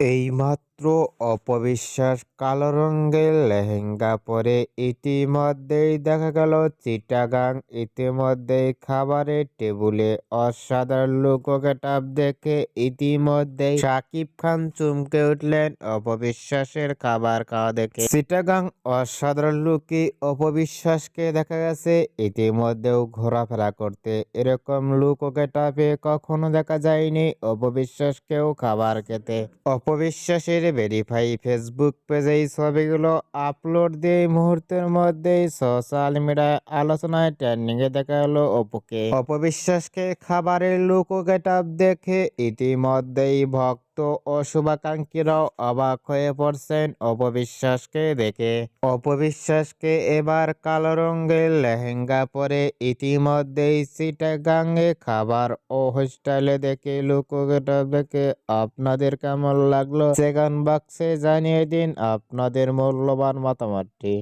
এইমাত্র অপবিশ্বাস কালো রঙের লেহেঙ্গা পরে ইতিমধ্যেই দেখা গেল চিটাগাং, ইতিমধ্যেই খাবারের টেবিলে অসাধারণ লুক গেটআপ দেখে ইতিমধ্যেই শাকিব খান চমকে উঠলেন অপবিশ্বাসের খাবার খাওয়া দেখে। চিটাগাং অসাধারণ লুকে অপবিশ্বাসকে দেখা গেছে ইতিমধ্যেও ঘোরাফেরা করতে। এরকম লুক গেটআপে কখনো দেখা যায়নি অপবিশ্বাসকেও খাবার খেতে। অপবিশ্বাসের ভেরিফাই ফেসবুক পেজে ছবিগুলো আপলোড দিয়ে এই মুহূর্তের মধ্যেই সোশ্যাল মিডিয়ায় আলোচনায় ট্রেন্ডিংয়ে দেখা হলো অপুকে। অপবিশ্বাসকে খাবারের লুকো গেটআপ গেট দেখে ইতিমধ্যেই ভক্ত ও শুভাকাঙ্ক্ষীরাও অবাক হয়ে পড়ছেন অপবিশ্বাসকে দেখে। অপবিশ্বাসকে এবার কালো রঙের লেহেঙ্গা পরে ইতিমধ্যেই চিটাগাঙ্গে খাবার ও হোস্টেলে দেখে লুক ও দেখে আপনাদের কেমন লাগল? সেকেন্ড বক্সে জানিয়ে দিন আপনাদের মূল্যবান মতামতটি।